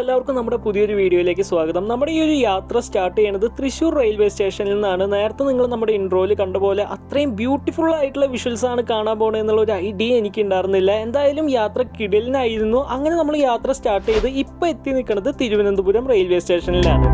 എല്ലാവർക്കും നമ്മുടെ പുതിയൊരു വീഡിയോയിലേക്ക് സ്വാഗതം. നമ്മുടെ ഈ ഒരു യാത്ര സ്റ്റാർട്ട് ചെയ്യുന്നത് തൃശ്ശൂർ റെയിൽവേ സ്റ്റേഷനിൽ നിന്നാണ്. നേരത്തെ നിങ്ങൾ നമ്മുടെ ഇൻട്രോയിൽ കണ്ട പോലെ അത്രയും ബ്യൂട്ടിഫുൾ ആയിട്ടുള്ള വിഷ്വൽസ് ആണ് കാണാൻ പോകണത് എന്നുള്ള ഒരു ഐഡിയ എനിക്ക് ഉണ്ടായിരുന്നില്ല. എന്തായാലും യാത്ര കിടലിനായിരുന്നു. അങ്ങനെ നമ്മൾ യാത്ര സ്റ്റാർട്ട് ചെയ്ത് ഇപ്പോൾ എത്തി നിൽക്കുന്നത് തിരുവനന്തപുരം റെയിൽവേ സ്റ്റേഷനിലാണ്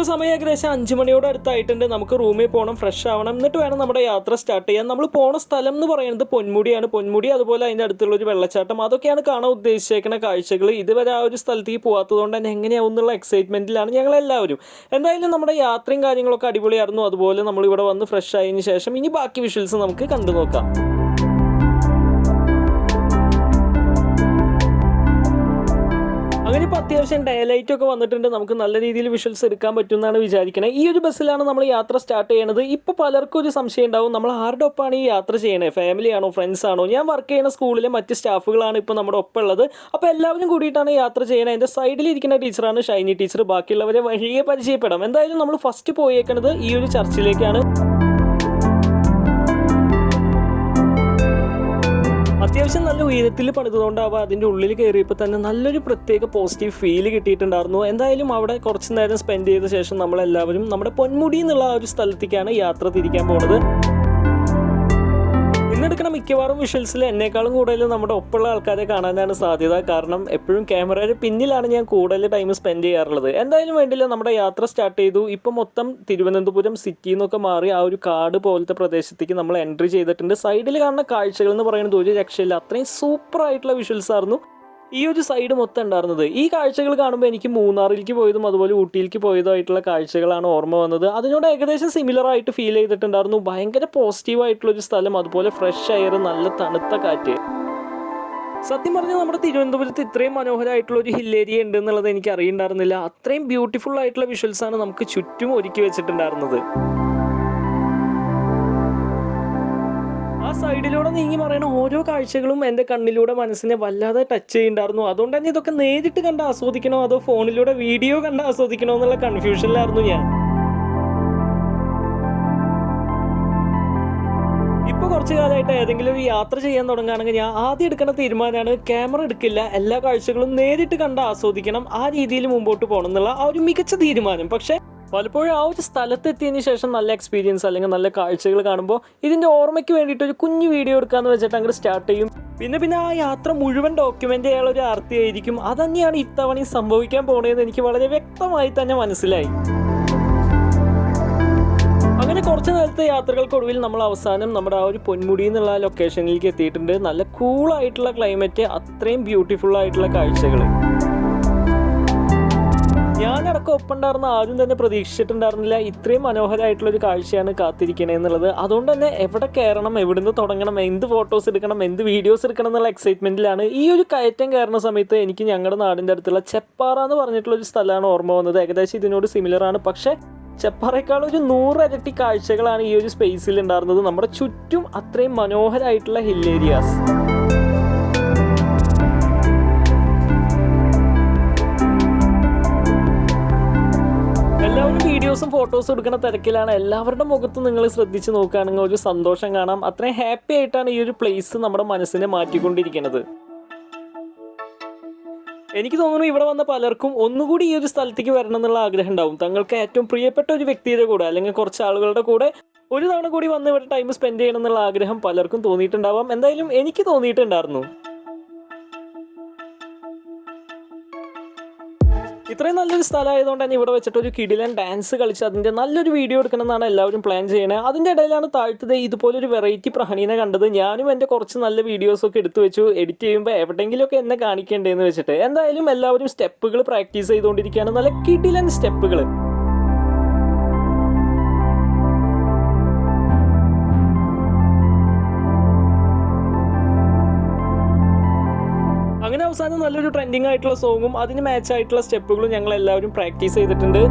ഇപ്പോൾ സമയം ഏകദേശം അഞ്ച് മണിയോട് അടുത്തായിട്ടുണ്ട്. നമുക്ക് റൂമിൽ പോകണം ഫ്രഷ് ആവണം. എന്നിട്ട് വേണം നമ്മുടെ യാത്ര സ്റ്റാർട്ട് ചെയ്യാൻ. നമ്മൾ പോണ സ്ഥലം എന്ന് പറയുന്നത് പൊന്മുടിയാണ്. പൊന്മുടി അതുപോലെ അതിന്റെ അടുത്തുള്ള ഒരു വെള്ളച്ചാട്ടം. അതൊക്കെയാണ് കാണാൻ ഉദ്ദേശിച്ചേക്കുന്ന കാഴ്ചകൾ. ഇതുവരെ ആ ഒരു സ്ഥലത്തേക്ക് പോകാത്തതുകൊണ്ട് തന്നെ എങ്ങനെയാവും എന്നുള്ള എക്സൈറ്റ്മെന്റിലാണ് ഞങ്ങൾ എല്ലാവരും എന്തായാലും നമ്മുടെ യാത്രയും കാര്യങ്ങളൊക്കെ അടിപൊളിയായിരുന്നു. അതുപോലെ നമ്മൾ ഇവിടെ വന്ന് ഫ്രഷ് ആയതിനു ശേഷം ഇനി ബാക്കി വിഷ്വൽസ് നമുക്ക് കണ്ടു നോക്കാം ഇപ്പോൾ അത്യാവശ്യം ഡയലൈറ്റ് ഒക്കെ വന്നിട്ടുണ്ട്. നമുക്ക് നല്ല രീതിയിൽ വിഷ്വൽസ് എടുക്കാൻ പറ്റുമെന്നാണ് വിചാരിക്കുന്നത് ഈ ഒരു ബസ്സിലാണ് നമ്മൾ യാത്ര സ്റ്റാർട്ട് ചെയ്യുന്നത് ഇപ്പോൾ പലർക്കും ഒരു സംശയം ഉണ്ടാവും. നമ്മൾ ആരുടെ ഒപ്പമാണ് ഈ യാത്ര ചെയ്യണത് ഫാമിലി ആണോ ഫ്രണ്ട്സ് ആണോ? ഞാൻ വർക്ക് ചെയ്യുന്ന സ്കൂളിലെ മറ്റ് സ്റ്റാഫുകളാണ് ഇപ്പോൾ നമ്മുടെ ഒപ്പം ഉള്ളത് അപ്പോൾ എല്ലാവരും കൂടിയിട്ടാണ് യാത്ര ചെയ്യണത് എന്റെ സൈഡിൽ ഇരിക്കുന്ന ടീച്ചറാണ് ഷൈനി ടീച്ചർ ബാക്കിയുള്ളവരെ വഴിയെ പരിചയപ്പെടാം. എന്തായാലും നമ്മൾ ഫസ്റ്റ് പോയേക്കണത് ഈ ഒരു ചർച്ചിലേക്കാണ്. അത്യാവശ്യം നല്ല ഉയരത്തിൽ പണിതുകൊണ്ടാവുക അതിന്റെ ഉള്ളിൽ കയറിയപ്പോൾ തന്നെ നല്ലൊരു പ്രത്യേക പോസിറ്റീവ് ഫീൽ കിട്ടിയിട്ടുണ്ടായിരുന്നു. എന്തായാലും അവിടെ കുറച്ച് നേരം സ്പെൻഡ് ചെയ്ത ശേഷം നമ്മളെല്ലാവരും നമ്മുടെ പൊന്മുടി എന്നുള്ള ആ ഒരു സ്ഥലത്തേക്കാണ് യാത്ര തിരിക്കാൻ പോണത്. ഇന്നെടുക്കുന്ന മിക്കവാറും വിഷ്വൽസിൽ എന്നെക്കാളും കൂടുതൽ നമ്മുടെ ഒപ്പമുള്ള ആൾക്കാരെ കാണാനാണ് സാധ്യത. കാരണം എപ്പോഴും ക്യാമറയുടെ പിന്നിലാണ് ഞാൻ കൂടുതൽ ടൈം സ്പെൻഡ് ചെയ്യാറുള്ളത്. എന്തായാലും വേണ്ടില്ല നമ്മുടെ യാത്ര സ്റ്റാർട്ട് ചെയ്തു. ഇപ്പം മൊത്തം തിരുവനന്തപുരം സിറ്റിയിൽ നിന്നൊക്കെ മാറി ആ ഒരു കാട് പോലത്തെ പ്രദേശത്തേക്ക് നമ്മൾ എൻട്രി ചെയ്തിട്ടുണ്ട്. സൈഡിൽ കാണുന്ന കാഴ്ചകൾ എന്ന് പറയുന്നത് ഒരു രക്ഷയില്ല. അത്രയും സൂപ്പർ ആയിട്ടുള്ള വിഷ്വൽസ് ആയിരുന്നു. ഈ ഒരു സൈഡ് മൊത്തം ഉണ്ടായിരുന്നത്. ഈ കാഴ്ചകൾ കാണുമ്പോൾ എനിക്ക് മൂന്നാറിലേക്ക് പോയതും അതുപോലെ ഊട്ടിയിലേക്ക് പോയതുമായിട്ടുള്ള കാഴ്ചകളാണ് ഓർമ്മ വന്നത്. അതിനോട് ഏകദേശം സിമിലർ ആയിട്ട് ഫീൽ ചെയ്തിട്ടുണ്ടായിരുന്നു. ഭയങ്കര പോസിറ്റീവ് ആയിട്ടുള്ള ഒരു സ്ഥലം അതുപോലെ ഫ്രഷ് എയർ നല്ല തണുത്ത കാറ്റ്. സത്യം പറഞ്ഞാൽ നമ്മുടെ തിരുവനന്തപുരത്ത് ഇത്രയും മനോഹരമായിട്ടുള്ള ഒരു ഹിൽ ഏരിയ ഉണ്ട് എന്നുള്ളത് എനിക്ക് അറിയണ്ടായിരുന്നില്ല. അത്രയും ബ്യൂട്ടിഫുൾ ആയിട്ടുള്ള വിഷ്വൽസ് ആണ് നമുക്ക് ചുറ്റും ഒരുക്കി വെച്ചിട്ടുണ്ടായിരുന്നത്. സൈഡിലൂടെ നീങ്ങി പറയുന്ന ഓരോ കാഴ്ചകളും എന്റെ കണ്ണിലൂടെ മനസ്സിനെ വല്ലാതെ ടച്ച് ചെയ്യുന്നുണ്ടായിരുന്നു. അതുകൊണ്ട് തന്നെ ഇതൊക്കെ നേരിട്ട് കണ്ട് ആസ്വദിക്കണോ അതോ ഫോണിലൂടെ വീഡിയോ കണ്ട് ആസ്വദിക്കണോ എന്നുള്ള കൺഫ്യൂഷനിലായിരുന്നു ഞാൻ. ഇപ്പോൾ കുറച്ച് കാലമായിട്ട് ഏതെങ്കിലും ഒരു യാത്ര ചെയ്യാൻ തുടങ്ങുകയാണെങ്കിൽ ഞാൻ ആദ്യം എടുക്കുന്ന തീരുമാനമാണ് ക്യാമറ എടുക്കില്ല എല്ലാ കാഴ്ചകളും നേരിട്ട് കണ്ട് ആസ്വദിക്കണം ആ രീതിയിൽ മുമ്പോട്ട് പോകണം എന്നുള്ള ആ ഒരു മികച്ച തീരുമാനം. പക്ഷേ പലപ്പോഴും ആ ഒരു സ്ഥലത്തെത്തിയതിന് ശേഷം നല്ല എക്സ്പീരിയൻസ് അല്ലെങ്കിൽ നല്ല കാഴ്ചകൾ കാണുമ്പോൾ ഇതിന്റെ ഓർമ്മയ്ക്ക് വേണ്ടിയിട്ട് ഒരു കുഞ്ഞു വീഡിയോ എടുക്കാന്ന് വെച്ചിട്ട് അങ്ങനെ സ്റ്റാർട്ട് ചെയ്യും. പിന്നെ പിന്നെ ആ യാത്ര മുഴുവൻ ഡോക്യുമെന്റ് ചെയ്യാനുള്ള ഒരു ആർത്തിയായിരിക്കും അതന്നെയാണ് ഇത്തവണ സംഭവിക്കാൻ പോണതെന്ന് എനിക്ക് വളരെ വ്യക്തമായി തന്നെ മനസ്സിലായി. അങ്ങനെ കുറച്ച് നേരത്തെ യാത്രകൾക്കൊടുവിൽ നമ്മൾ അവസാനം നമ്മുടെ ആ ഒരു പൊന്മുടി എന്നുള്ള ലൊക്കേഷനിലേക്ക് എത്തിയിട്ടുണ്ട്. നല്ല കൂളായിട്ടുള്ള ക്ലൈമറ്റ് അത്രയും ബ്യൂട്ടിഫുൾ ആയിട്ടുള്ള കാഴ്ചകൾ ഞാനടക്കം ഒപ്പുണ്ടായിരുന്ന ആരും തന്നെ പ്രതീക്ഷിച്ചിട്ടുണ്ടായിരുന്നില്ല. ഇത്രയും മനോഹരമായിട്ടുള്ള ഒരു കാഴ്ചയാണ് കാത്തിരിക്കണേ എന്നുള്ളത്. അതുകൊണ്ട് തന്നെ എവിടെ കയറണം എവിടുന്ന് തുടങ്ങണം എന്ത് ഫോട്ടോസ് എടുക്കണം എന്ത് വീഡിയോസ് എടുക്കണം എന്നുള്ള എക്സൈറ്റ്മെന്റിലാണ് ഈ ഒരു കയറ്റം കയറുന്ന സമയത്ത് എനിക്ക് ഞങ്ങളുടെ നാടിന്റെ അടുത്തുള്ള ചെപ്പാറ എന്ന് പറഞ്ഞിട്ടുള്ള ഒരു സ്ഥലമാണ് ഓർമ്മ വന്നത്. ഏകദേശം ഇതിനോട് സിമിലർ ആണ്. പക്ഷേ ചെപ്പാറേക്കാൾ ഒരു നൂറരട്ടി കാഴ്ചകളാണ് ഈ ഒരു സ്പേസിൽ ഉണ്ടായിരുന്നത്. നമ്മുടെ ചുറ്റും അത്രയും മനോഹരമായിട്ടുള്ള ഹിൽ ഏരിയാസ് വീഡിയോസും ഫോട്ടോസും എടുക്കുന്ന തിരക്കിലാണ്. എല്ലാവരുടെ മുഖത്തും നിങ്ങൾ ശ്രദ്ധിച്ച് നോക്കുകയാണെങ്കിൽ ഒരു സന്തോഷം കാണാം. അത്രയും ഹാപ്പി ആയിട്ടാണ് ഈ ഒരു പ്ലേസ് നമ്മുടെ മനസ്സിനെ മാറ്റിക്കൊണ്ടിരിക്കുന്നത്. എനിക്ക് തോന്നുന്നു ഇവിടെ വന്ന പലർക്കും ഒന്നുകൂടി ഈ ഒരു സ്ഥലത്തേക്ക് വരണം എന്നുള്ള ആഗ്രഹം ഉണ്ടാവും. തങ്ങൾക്ക് ഏറ്റവും പ്രിയപ്പെട്ട ഒരു വ്യക്തിയുടെ കൂടെ അല്ലെങ്കിൽ കുറച്ച് ആളുകളുടെ കൂടെ ഒരു തവണ കൂടി വന്ന് ഇവിടെ ടൈം സ്പെൻഡ് ചെയ്യണം എന്നുള്ള ആഗ്രഹം പലർക്കും തോന്നിയിട്ടുണ്ടാവാം. എന്തായാലും എനിക്ക് തോന്നിയിട്ടുണ്ടായിരുന്നു. ഇത്രയും നല്ലൊരു സ്ഥലമായതുകൊണ്ട് തന്നെ ഇവിടെ വെച്ചിട്ട് ഒരു കിടിലൻ ഡാൻസ് കളിച്ച് അതിന്റെ നല്ലൊരു വീഡിയോ എടുക്കണമെന്നാണ് എല്ലാവരും പ്ലാൻ ചെയ്യണത് അതിന്റെ ഇടയിലാണ് താഴ്ത്തത് ഇതുപോലൊരു വെറൈറ്റി പ്രഹണീനെ കണ്ടത്. ഞാനും എന്റെ കുറച്ച് നല്ല വീഡിയോസൊക്കെ എടുത്തു വെച്ചു. എഡിറ്റ് ചെയ്യുമ്പോൾ എവിടെയെങ്കിലുമൊക്കെ എന്നെ കാണിക്കേണ്ടതെന്ന് വെച്ചിട്ട്. എന്തായാലും എല്ലാവരും സ്റ്റെപ്പുകൾ പ്രാക്ടീസ് ചെയ്തുകൊണ്ടിരിക്കുകയാണ്. നല്ല കിടിലൻ സ്റ്റെപ്പുകൾ നല്ലൊരു ട്രെൻഡിങ് ആയിട്ടുള്ള സോങ്ങും അതിന് മാച്ച് ആയിട്ടുള്ള സ്റ്റെപ്പുകളും ഞങ്ങൾ എല്ലാവരും പ്രാക്ടീസ് ചെയ്തിട്ടുണ്ട്.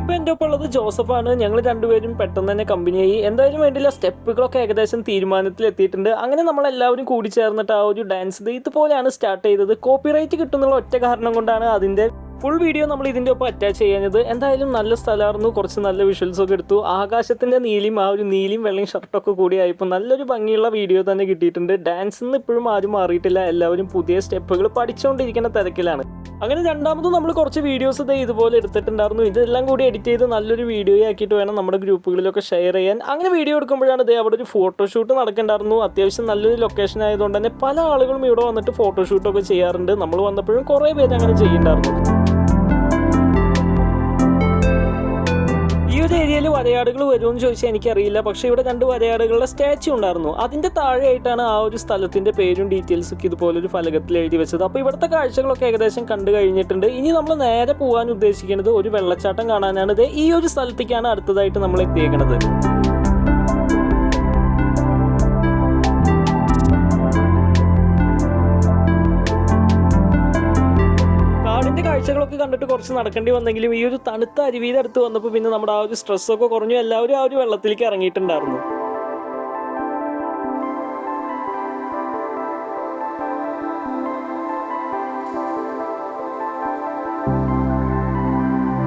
ഇപ്പൊ എന്റെ ഒപ്പം ഉള്ളത് ജോസഫാണ് ഞങ്ങൾ രണ്ടുപേരും പെട്ടെന്ന് തന്നെ കമ്പനി ആയി. എന്തായാലും വേണ്ടില്ല സ്റ്റെപ്പുകളൊക്കെ ഏകദേശം തീരുമാനത്തിൽ എത്തിയിട്ടുണ്ട് അങ്ങനെ നമ്മൾ എല്ലാവരും കൂടി ചേർന്നിട്ട് ആ ഒരു ഡാൻസ് ഇത് ഇതുപോലെയാണ് സ്റ്റാർട്ട് ചെയ്തത്. കോപ്പിറൈറ്റ് കിട്ടുന്നുള്ള ഒറ്റ കാരണം കൊണ്ടാണ് അതിന്റെ ഫുൾ വീഡിയോ നമ്മൾ ഇതിന്റെ ഒപ്പം അറ്റാച്ച് ചെയ്യുന്നത്. എന്തായാലും നല്ല സ്ഥലമായിരുന്നു. കുറച്ച് നല്ല വിഷ്വൽസ് ഒക്കെ എടുത്തു. ആകാശത്തിന്റെ നീലിയും ആ ഒരു നീലിയും വെള്ളയും ഷർട്ടൊക്കെ കൂടി ആയപ്പോൾ നല്ലൊരു ഭംഗിയുള്ള വീഡിയോ തന്നെ കിട്ടിയിട്ടുണ്ട്. ഡാൻസ് നിന്ന് ഇപ്പോഴും ആരും മാറിയിട്ടില്ല. എല്ലാവരും പുതിയ സ്റ്റെപ്പുകൾ പഠിച്ചുകൊണ്ടിരിക്കുന്ന തിരക്കിലാണ്. അങ്ങനെ രണ്ടാമത് നമ്മൾ കുറച്ച് വീഡിയോസ് ഇതേ ഇതുപോലെ എടുത്തിട്ടുണ്ടായിരുന്നു. ഇതെല്ലാം കൂടി എഡിറ്റ് ചെയ്ത് നല്ലൊരു വീഡിയോ ആക്കിയിട്ട് വേണം നമ്മുടെ ഗ്രൂപ്പുകളിലൊക്കെ ഷെയർ ചെയ്യാൻ. അങ്ങനെ വീഡിയോ എടുക്കുമ്പോഴാണ് ഇതേ അവിടെ ഒരു ഫോട്ടോഷൂട്ട് നടക്കേണ്ടായിരുന്നു അത്യാവശ്യം നല്ലൊരു ലൊക്കേഷൻ ആയതുകൊണ്ട് തന്നെ പല ആളുകളും ഇവിടെ വന്നിട്ട് ഫോട്ടോഷൂട്ടൊക്കെ ചെയ്യാറുണ്ട്. നമ്മൾ വന്നപ്പോഴും കുറേ പേര് അങ്ങനെ ചെയ്യുന്നുണ്ടായിരുന്നു. ഒരു ഏരിയയിൽ വരയാടുകൾ വരുമെന്ന് ചോദിച്ചാൽ എനിക്കറിയില്ല. പക്ഷേ ഇവിടെ രണ്ട് വരയാടുകളുടെ സ്റ്റാച്ചു ഉണ്ടായിരുന്നു. അതിന്റെ താഴെയായിട്ടാണ് ആ ഒരു സ്ഥലത്തിന്റെ പേരും ഡീറ്റെയിൽസും ഒക്കെ ഇതുപോലെ ഒരു ഫലകത്തിൽ എഴുതി വെച്ചത്. അപ്പോൾ ഇവിടുത്തെ കാഴ്ചകളൊക്കെ ഏകദേശം കണ്ടു കഴിഞ്ഞിട്ടുണ്ട്. ഇനി നമ്മൾ നേരെ പോകാൻ ഉദ്ദേശിക്കുന്നത് ഒരു വെള്ളച്ചാട്ടം കാണാനാണ്. ഇത് ഈ ഒരു സ്ഥലത്തേക്കാണ് അടുത്തതായിട്ട് നമ്മൾ എത്തിയേക്കുന്നത് കാഴ്ചകളൊക്കെ കണ്ടിട്ട് കുറച്ച് നടക്കേണ്ടി വന്നെങ്കിലും ഈ ഒരു തണുത്ത അരുവിയുടെ അടുത്ത് വന്നപ്പോൾ പിന്നെ നമ്മുടെ ആ ഒരു സ്ട്രെസ്സൊക്കെ കുറഞ്ഞു. എല്ലാവരും ആ ഒരു വെള്ളത്തിലേക്ക് ഇറങ്ങിയിട്ടുണ്ടായിരുന്നു.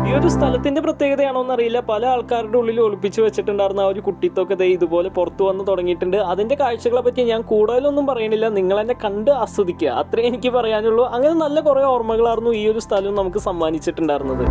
ഈ ഒരു സ്ഥലത്തിന്റെ പ്രത്യേകതയാണോ എന്നറിയില്ല. പല ആൾക്കാരുടെ ഉള്ളിൽ ഒളിപ്പിച്ച് വെച്ചിട്ടുണ്ടായിരുന്ന ആ ഒരു കുട്ടിത്തൊക്കെ ദേ ഇതുപോലെ പുറത്തു വന്ന് തുടങ്ങിയിട്ടുണ്ട്. അതിന്റെ കാഴ്ചകളെ പറ്റി ഞാൻ കൂടുതലൊന്നും പറയണില്ല. നിങ്ങൾ എന്നെ കണ്ട് ആസ്വദിക്കുക. അത്രേ എനിക്ക് പറയാനുള്ളൂ. അങ്ങനെ നല്ല കുറെ ഓർമ്മകളായിരുന്നു ഈ ഒരു സ്ഥലം നമുക്ക് സമ്മാനിച്ചിട്ടുണ്ടായിരുന്നത്.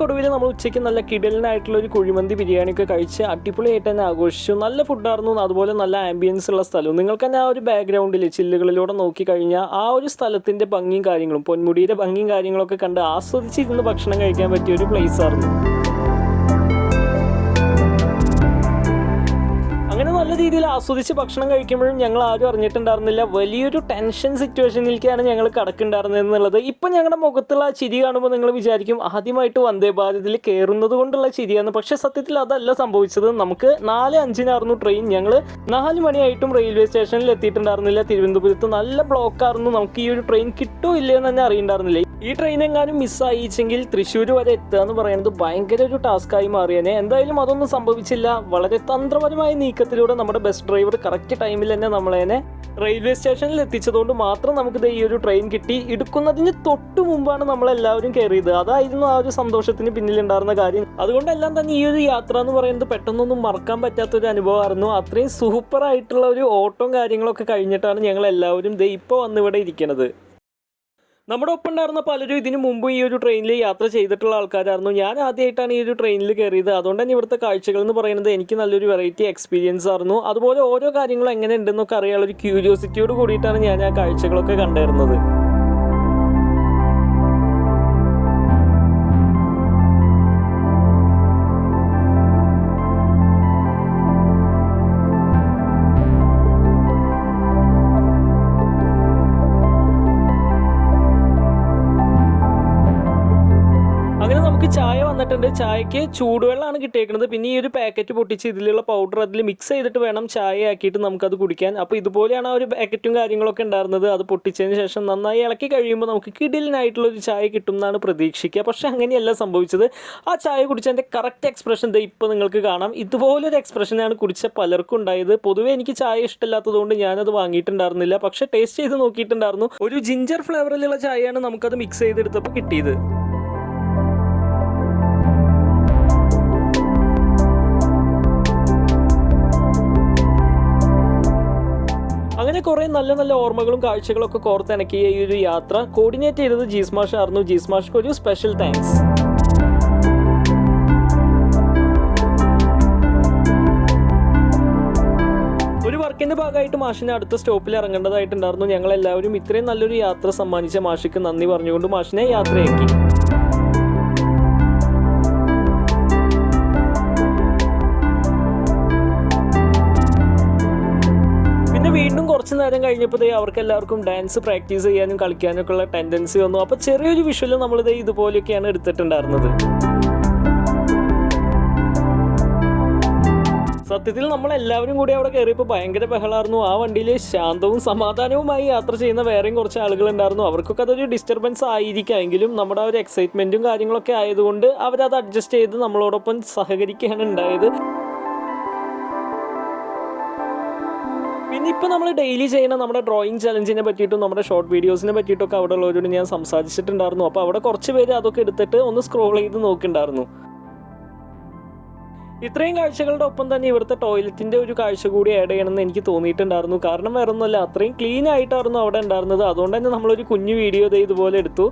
അങ്ങനെ നമ്മൾ ഉച്ചയ്ക്ക് നല്ല കിടലിനായിട്ടുള്ള ഒരു കുഴിമന്തി ബിരിയാണി ഒക്കെ കഴിച്ച് അടിപൊളിയായിട്ട് തന്നെ ആഘോഷിച്ചു. നല്ല ഫുഡായിരുന്നു അതുപോലെ നല്ല ആംബിയൻസ് ഉള്ള സ്ഥലവും. നിങ്ങൾക്ക് തന്നെ ആ ഒരു ബാക്ക്ഗ്രൗണ്ടിൽ ചില്ലുകളിലൂടെ നോക്കി കഴിഞ്ഞാൽ ആ ഒരു സ്ഥലത്തിന്റെ ഭംഗിയും കാര്യങ്ങളും പൊന്മുടിയുടെ ഭംഗിയും കാര്യങ്ങളൊക്കെ കണ്ട് ആസ്വദിച്ചിരുന്ന് ഭക്ഷണം കഴിക്കാൻ പറ്റിയ ഒരു പ്ലേസ് ആയിരുന്നു. നല്ല രീതിയിൽ ആസ്വദിച്ച് ഭക്ഷണം കഴിക്കുമ്പോഴും ഞങ്ങൾ ആരും അറിഞ്ഞിട്ടുണ്ടായിരുന്നില്ല. വലിയൊരു ടെൻഷൻ സിറ്റുവേഷനിലേക്കാണ് ഞങ്ങൾ കിടക്കുന്നുണ്ടായിരുന്നത് എന്നുള്ളത്. ഇപ്പം ഞങ്ങളുടെ മുഖത്തുള്ള ചിരി കാണുമ്പോൾ നിങ്ങൾ വിചാരിക്കും ആദ്യമായിട്ട് വന്ദേ ഭാരതിൽ കയറുന്നത് കൊണ്ടുള്ള ചിരിയാണ്. പക്ഷേ സത്യത്തിൽ അതല്ല സംഭവിച്ചത്. നമുക്ക് നാല് അഞ്ചിനായിരുന്നു ട്രെയിൻ ഞങ്ങൾ നാല് മണിയായിട്ടും റെയിൽവേ സ്റ്റേഷനിൽ എത്തിയിട്ടുണ്ടായിരുന്നില്ല. തിരുവനന്തപുരത്ത് നല്ല ബ്ലോക്കായിരുന്നു നമുക്ക് ഈ ഒരു ട്രെയിൻ കിട്ടുമോ ഇല്ലയോ എന്ന് തന്നെ അറിയണ്ടായിരുന്നില്ല. ഈ ട്രെയിൻ എങ്ങാനും മിസ്സായിച്ചെങ്കിൽ തൃശ്ശൂർ വരെ എത്തുക എന്ന് പറയുന്നത് ഭയങ്കര ഒരു ടാസ്ക്കായി മാറിയനെ. എന്തായാലും അതൊന്നും സംഭവിച്ചില്ല. വളരെ തന്ത്രപരമായ നീക്കത്തിലൂടെ നമ്മുടെ ബസ് ഡ്രൈവർ കറക്റ്റ് ടൈമിൽ തന്നെ നമ്മളതിനെ റെയിൽവേ സ്റ്റേഷനിൽ എത്തിച്ചതുകൊണ്ട് മാത്രം നമുക്ക് ദേ ഈ ഒരു ട്രെയിൻ കിട്ടി. എടുക്കുന്നതിന് തൊട്ട് മുമ്പാണ് നമ്മളെല്ലാവരും കയറിയത് അതായിരുന്നു ആ ഒരു സന്തോഷത്തിന് പിന്നിലുണ്ടായിരുന്ന കാര്യം. അതുകൊണ്ടെല്ലാം തന്നെ ഈ ഒരു യാത്ര എന്ന് പറയുന്നത് പെട്ടെന്നൊന്നും മറക്കാൻ പറ്റാത്ത ഒരു അനുഭവമായിരുന്നു. അത്രയും സൂപ്പറായിട്ടുള്ള ഒരു ഓട്ടവും കാര്യങ്ങളൊക്കെ കഴിഞ്ഞിട്ടാണ് ഞങ്ങൾ എല്ലാവരും ദേ ഇപ്പോൾ വന്ന് ഇവിടെ ഇരിക്കുന്നത് നമ്മുടെ ഒപ്പം ഉണ്ടായിരുന്ന പലരും ഇതിനു മുമ്പ് ഈ ഒരു ട്രെയിനിൽ യാത്ര ചെയ്തിട്ടുള്ള ആൾക്കാരായിരുന്നു. ഞാൻ ആദ്യമായിട്ടാണ് ഈ ഒരു ട്രെയിനിൽ കയറിയത്. അതുകൊണ്ട് തന്നെ ഇവിടുത്തെ കാഴ്ചകൾ എന്ന് പറയുന്നത് എനിക്ക് നല്ലൊരു വെറൈറ്റി എക്സ്പീരിയൻസ് ആയിരുന്നു. അതുപോലെ ഓരോ കാര്യങ്ങളും എങ്ങനെ ഉണ്ടെന്നൊക്കെ അറിയാനുള്ള ഒരു ക്യൂരിയോസിറ്റിയോട് കൂടിയിട്ടാണ് ഞാൻ ആ കാഴ്ചകളൊക്കെ കണ്ടിരുന്നത്. നമുക്ക് ചായ വന്നിട്ടുണ്ട്. ചായക്ക് ചൂടുവെള്ളമാണ് കിട്ടിയേക്കുന്നത്. പിന്നെ ഈ ഒരു പാക്കറ്റ് പൊട്ടിച്ച് ഇതിലുള്ള പൗഡർ അതിൽ മിക്സ് ചെയ്തിട്ട് വേണം ചായ ആക്കിയിട്ട് നമുക്കത് കുടിക്കാൻ. അപ്പോൾ ഇതുപോലെയാണ് ആ ഒരു പാക്കറ്റും കാര്യങ്ങളൊക്കെ ഉണ്ടായിരുന്നത്. അത് പൊട്ടിച്ചതിന് ശേഷം നന്നായി ഇളക്കി കഴിയുമ്പോൾ നമുക്ക് കിടിലിനായിട്ടുള്ള ഒരു ചായ കിട്ടും എന്നാണ് പ്രതീക്ഷിക്കുക. പക്ഷേ അങ്ങനെയല്ല സംഭവിച്ചത്. ആ ചായ കുടിച്ചതിന്റെ കറക്റ്റ് എക്സ്പ്രഷൻ ഇത് ഇപ്പോൾ നിങ്ങൾക്ക് കാണാം. ഇതുപോലൊരു എക്സ്പ്രഷനാണ് കുടിച്ച പലർക്കും ഉണ്ടായത്. പൊതുവേ എനിക്ക് ചായ ഇഷ്ടമില്ലാത്തതുകൊണ്ട് ഞാനത് വാങ്ങിയിട്ടുണ്ടായിരുന്നില്ല. പക്ഷേ ടേസ്റ്റ് ചെയ്ത് നോക്കിയിട്ടുണ്ടായിരുന്നു. ഒരു ജിഞ്ചർ ഫ്ലേവറിലുള്ള ചായയാണ് നമുക്കത് മിക്സ് ചെയ്തെടുത്തപ്പോൾ കിട്ടിയത്. അങ്ങനെ കുറേ നല്ല നല്ല ഓർമ്മകളും കാഴ്ചകളും കാഴ്ചകളൊക്കെ കോർത്തിണക്കിയ ഈ ഒരു യാത്ര കോർഡിനേറ്റ് ചെയ്തത് ജീസ്മാഷ് ആയിരുന്നു. ജീസ്മാഷ്ക്ക് ഒരു സ്പെഷ്യൽ താങ്ക്സ് ഒരു വർക്കിന്റെ ഭാഗമായിട്ട് മാഷിനെ അടുത്ത സ്റ്റോപ്പിൽ ഇറങ്ങേണ്ടതായിട്ടുണ്ടായിരുന്നു. ഞങ്ങൾ എല്ലാവരും ഇത്രയും നല്ലൊരു യാത്ര സമ്മാനിച്ച മാഷിക്ക് നന്ദി പറഞ്ഞുകൊണ്ട് മാഷിനെ യാത്രയാക്കി. കുറച്ച് നേരം കഴിഞ്ഞപ്പോൾ അവർക്ക് എല്ലാവർക്കും ഡാൻസ് പ്രാക്ടീസ് ചെയ്യാനും കളിക്കാനും ഒക്കെ ഉള്ള ടെൻഡൻസി വന്നു. അപ്പോൾ ചെറിയൊരു വിഷ്വൽ നമ്മളിത് ഇതുപോലെയൊക്കെയാണ് എടുത്തിട്ടുണ്ടായിരുന്നത്. സത്യത്തിൽ നമ്മൾ എല്ലാവരും കൂടി അവിടെ കയറിയപ്പോൾ ഭയങ്കര ബഹളമായിരുന്നു ആ വണ്ടിയിൽ ശാന്തവും സമാധാനവുമായി യാത്ര ചെയ്യുന്ന വേറെയും കുറച്ച് ആളുകൾ ഉണ്ടായിരുന്നു അവർക്കൊക്കെ അതൊരു ഡിസ്റ്റർബൻസ് ആയിരിക്കാം എങ്കിലും നമ്മുടെ ആ ഒരു എക്സൈറ്റ്മെന്റും കാര്യങ്ങളൊക്കെ ആയതുകൊണ്ട് അവരത് അഡ്ജസ്റ്റ് ചെയ്ത് നമ്മളോടൊപ്പം സഹകരിക്കുകയാണ് ഉണ്ടായത്. പിന്നെ ഇപ്പോൾ നമ്മൾ ഡെയിലി ചെയ്യുന്ന നമ്മുടെ ഡ്രോയിങ് ചലഞ്ചിനെ പറ്റിയിട്ടും നമ്മുടെ ഷോർട്ട് വീഡിയോസിനെ പറ്റിയിട്ടൊക്കെ അവിടെ ഉള്ളവരോട് ഞാൻ സംസാരിച്ചിട്ടുണ്ടായിരുന്നു. അപ്പോൾ അവിടെ കുറച്ച് പേര് അതൊക്കെ എടുത്തിട്ട് ഒന്ന് സ്ക്രോൾ ചെയ്ത് നോക്കിണ്ടായിരുന്നു. ഇത്രയും കാഴ്ചകളുടെ ഒപ്പം തന്നെ ഇവിടുത്തെ ടോയ്ലറ്റിന്റെ ഒരു കാഴ്ച കൂടി ആഡ് ചെയ്യണമെന്ന് എനിക്ക് തോന്നിയിട്ടുണ്ടായിരുന്നു. കാരണം വേറെ ഒന്നുമല്ല അത്രയും ക്ലീൻ ആയിട്ടായിരുന്നു അവിടെ ഉണ്ടായിരുന്നത്. അതുകൊണ്ട് തന്നെ നമ്മളൊരു കുഞ്ഞു വീഡിയോ ഇതുപോലെ എടുത്തു.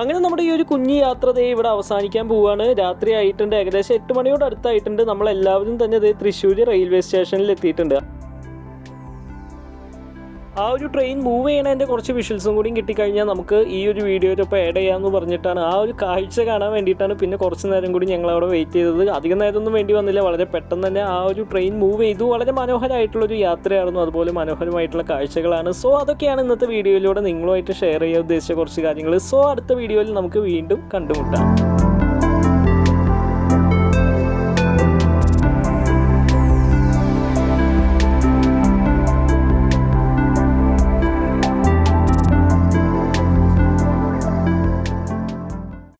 അങ്ങനെ നമ്മുടെ ഈ ഒരു കുഞ്ഞു യാത്ര ദേ ഇവിടെ അവസാനിക്കാൻ പോവുകയാണ് രാത്രി ആയിട്ടുണ്ട്. ഏകദേശം എട്ട് മണിയോട് അടുത്തായിട്ടുണ്ട്. നമ്മൾ എല്ലാവരും തന്നെ ദേ തൃശ്ശൂർ റെയിൽവേ സ്റ്റേഷനിൽ എത്തിയിട്ടുണ്ട്. ആ ഒരു ട്രെയിൻ മൂവ് ചെയ്യണതിന്റെ കുറച്ച് വിഷ്വൽസും കൂടി കിട്ടിക്കഴിഞ്ഞാൽ നമുക്ക് ഈ ഒരു വീഡിയോയിലൊപ്പം ആഡ് ചെയ്യാമെന്ന് പറഞ്ഞിട്ടാണ്. ആ ഒരു കാഴ്ച കാണാൻ വേണ്ടിയിട്ടാണ് പിന്നെ കുറച്ച് നേരം കൂടി ഞങ്ങൾ അവിടെ വെയിറ്റ് ചെയ്തത്. അധികം നേരമൊന്നും വേണ്ടി വന്നില്ല. വളരെ പെട്ടെന്ന് തന്നെ ആ ഒരു ട്രെയിൻ മൂവ് ചെയ്തു. വളരെ മനോഹരമായിട്ടുള്ളൊരു യാത്രയായിരുന്നു. അതുപോലെ മനോഹരമായിട്ടുള്ള കാഴ്ചകളാണ്. സോ അതൊക്കെയാണ് ഇന്നത്തെ വീഡിയോയിലൂടെ നിങ്ങളുമായിട്ട് ഷെയർ ചെയ്യാൻ ഉദ്ദേശിച്ച കുറച്ച് കാര്യങ്ങൾ സോ അടുത്ത വീഡിയോയിൽ നമുക്ക് വീണ്ടും കണ്ടുമുട്ടാം.